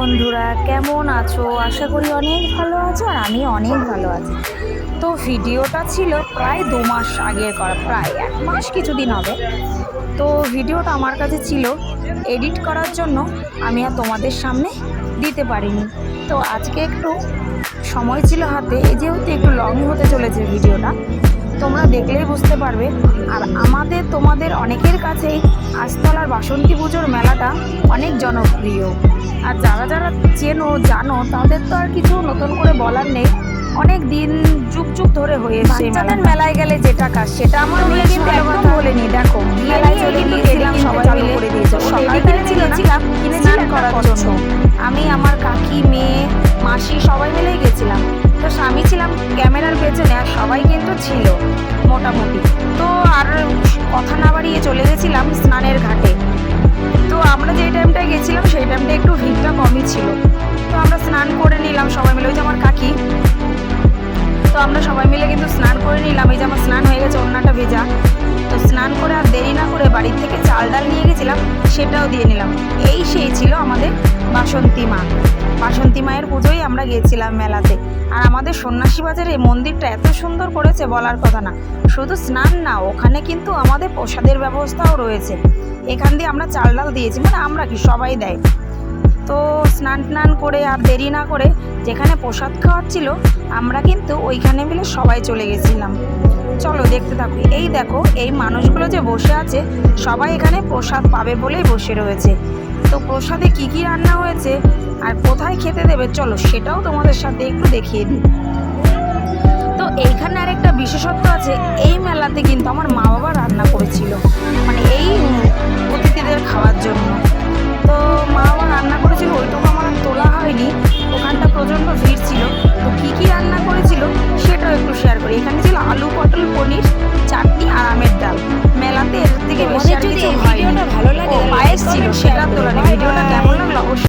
বন্ধুরা, কেমন আছো? আশা করি অনেক ভালো আছো আর আমি অনেক ভালো আছি। তো ভিডিওটা ছিল প্রায় দু মাস আগের করা, প্রায় এক মাস কিছুদিন হবে। তো ভিডিওটা আমার কাছে ছিল এডিট করার জন্য, আমি আর তোমাদের সামনে দিতে পারিনি। তো আজকে একটু সময় ছিল হাতে, যেহেতু একটু লং হতে চলেছে ভিডিওটা তোমরা দেখলেই বুঝতে পারবে। আর আমাদের তোমাদের অনেকের কাছেই আজতলার বাসন্তী পুজোর মেলাটা অনেক জনপ্রিয়। আর যারা যারা চেনো জানো তাদের তো আর কিছু নতুন করে বলার নেই। অনেক দিন যুগ যুগ ধরে হয়েছে বাচ্চাদের মেলায় গেলে যেটা কাজ সেটা আমার মেয়ে কিন্তু একদম বলেনি। দেখো মেলায় চলে গিয়েছিলাম সবাই মিলে করে দিয়েছে সকালে কিনেছিলাম কিনেছিলাম করার জন্য। আমি আমার ক্যামেরার পেছনে আর সবাই কিন্তু ছিল মোটামুটি। তো আর কথা না বাড়িয়ে চলে গেছিলাম স্নানের ঘাটে। তো আমরা যে টাইমটায় গেছিলাম, সেই টাইমটা একটু ভিড়টা কমই ছিল। তো আমরা স্নান করে নিলাম সবাই মিলে। ওই যে আমার কাকি। তো আমরা সবাই মিলে কিন্তু স্নান করে নিলাম। এই যে আমার স্নান হয়ে গেছে অন্যটা ভেজা। তো স্নান করে আর দেরি না করে বাড়ির থেকে চাল ডাল নিয়ে গেছিলাম সেটাও দিয়ে নিলাম। এই সেই ছিল আমাদের বাসন্তী মা। বাসন্তী মায়ের পুজোই আমরা গিয়েছিলাম মেলাতে। আর আমাদের সন্ন্যাসী বাজারে মন্দিরটা এত সুন্দর করেছে বলার কথা না। শুধু স্নান না, ওখানে কিন্তু আমাদের প্রসাদের ব্যবস্থাও রয়েছে। এখান দিয়ে আমরা চাল ডাল দিয়েছি মানে আমরা কি সবাই দেয়। তো স্নান টান করে আর দেরি না করে যেখানে প্রসাদ খাওয়াচ্ছিল আমরা কিন্তু ওইখানে মিলে সবাই চলে গেছিলাম। চলো দেখতে থাকো। এই দেখো, এই মানুষগুলো যে বসে আছে, সবাই এখানে প্রসাদ পাবে বলেই বসে রয়েছে। তো প্রসাদে কি কি রান্না হয়েছে আর কোথায় খেতে দেবে, চলো সেটাও তোমাদের সাথে একটু দেখিয়ে দিই। তো এইখানে আরেকটা বিশেষত্ব আছে, এই মেলাতে কিন্তু আমার মা বাবা রান্না করেছিল। মানে এই অতিথিদের খাওয়ার জন্য।